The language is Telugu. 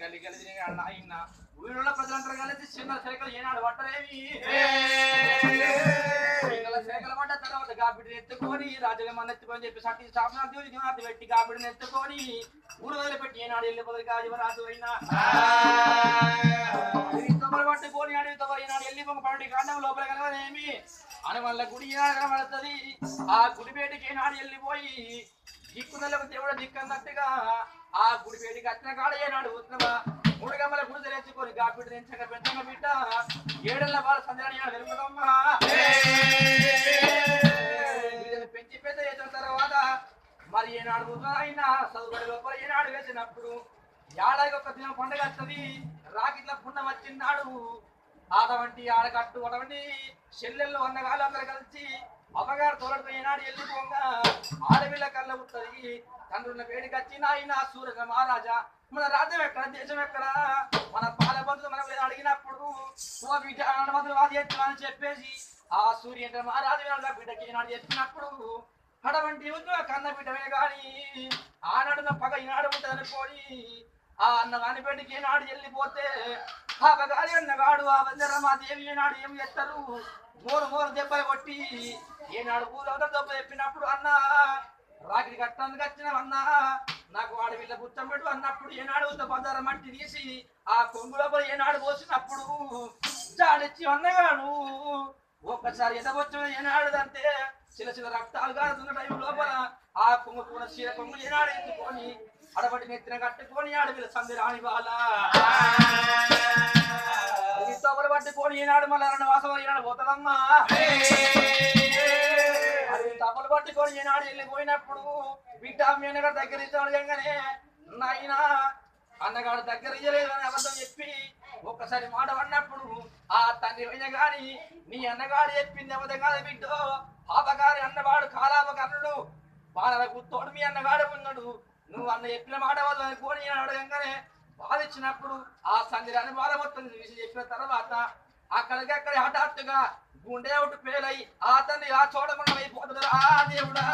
ಗಲಿ ಗಲಿ ಅಣ್ಣ ಇನ್ನ ఊరిలో ప్రజలందరూ కలిసి చిన్న శేఖలు ఏనాడు పిల్లల శేఖలు పడ్డ తర్వాత గాబిడిని ఎత్తుకొని రాజుగా మన ఎత్తుకొని చెప్పి సట్టి దేవుడికి మాది పెట్టి గాబిడిని ఎత్తుకొని ఊరు వదిలిపెట్టి ఏనాడు వెళ్ళిపోతుంది కాజీవరాజు అయినా. అడవితో పట్టుకొని అడవితో ఈనాడు వెళ్ళి పండుగ కాండం లోపల కనవదేమి అని వల్ల గుడి కనబడుతుంది. ఆ గుడి ఏనాడు వెళ్ళిపోయి దిక్కుదలకు దేవుడు దిక్కన్నట్టుగా ఆ గుడి వచ్చిన కాడ ఏనాడు ఉత్తమ మూడు గమ్మల గుడి తెచ్చుకొని గాపిడి తెంచక పెంచక బిడ్డ. ఏడెళ్ళ వాళ్ళ సందడి వెలుగుదమ్మా. పెంచి పెద్ద చేసిన తర్వాత మరి ఏనాడు అయినా చదువుబడి లోపల ఏనాడు వేసినప్పుడు ఏడాది ఒక దినం పండుగ వస్తుంది. రాకిట్ల పుణ్యం వచ్చినాడు ఆడవంటి ఆడకట్టు అటువంటి చెల్లెళ్ళు అన్నగాళ్ళు అందరు కలిసి అమ్మగారు తోలడితో ఏనాడు వెళ్ళిపోగా ఆడపిల్ల కళ్ళ ఉంటుంది తండ్రుల వేడికి వచ్చి నాయన సూర్య మహారాజా. మన రాజ్యం ఎక్కడ దేశం ఎక్కడ? మన పాలబంధులు మనం ఏదో అడిగినప్పుడు ఓ బిడ్డ మందులు వాది చెప్పేసి ఆ సూర్యుడు మహారాజు వాళ్ళ బిడ్డకి ఈనాడు చెప్పినప్పుడు అటువంటి ఉద్యోగ కన్న బిడ్డమే గాని ఆనాడున్న పగ ఈనాడు ఉంటుంది అనుకోని ఆ అన్న కాని బిడ్డకి ఈనాడు వెళ్ళిపోతే ఆ పగాలి అన్నగాడు ఆ వందరమా దేవి ఈనాడు ఏం చేస్తారు మూడు మూడు దెబ్బలు కొట్టి ఏనాడు పూలవుతా దెబ్బ చెప్పినప్పుడు అన్న రాకిడి కట్టడానికి వచ్చిన అన్న నాకు వాడి వీళ్ళ గుర్తం పెట్టు అన్నప్పుడు ఏనాడు బజార మట్టి తీసి ఆ కొంగులో ఏనాడు పోసినప్పుడు జాడిచ్చి అన్నగాను. ఒక్కసారి ఎదవచ్చు ఏనాడు అంటే చిన్న చిన్న రక్తాలు కారుతున్న టైం లోపల ఆ కొంగు కూడా చీర కొంగు ఏనాడు ఎత్తుకొని అడబడి నెత్తిన కట్టుకొని అడవిల సంది రాని వాళ్ళ. తొగలు పట్టుకొని ఈనాడు మళ్ళీ రెండు వాసం ఈనాడు పోతుందమ్మా. అది పట్టుకొని ఈనాడు వెళ్ళిపోయినప్పుడు బిడ్డ మీనగారు దగ్గర ఇచ్చాడు ఎంగనే నాయనా అన్నగాడు దగ్గర ఇయ్యలేదని అబద్ధం చెప్పి ఒక్కసారి మాట పడినప్పుడు ఆ తండ్రి అయిన గాని నీ అన్నగాడు చెప్పింది అబద్ధం కాదు బిడ్డో పాపగారి అన్నవాడు కాలాప కర్ణుడు బాధలకు తోడు మీ అన్నగాడు ఉన్నాడు. నువ్వు అన్న చెప్పిన మాట వల్ల అనుకోని అడగంగానే బాధించినప్పుడు ఆ సందిరాన్ని అని బాధపడుతుంది చూసి చెప్పిన తర్వాత అక్కడికక్కడ హఠాత్తుగా గుండె ఒకటి పేలై ఆ తండ్రి ఆ చోట మనం ఆ దేవుడా.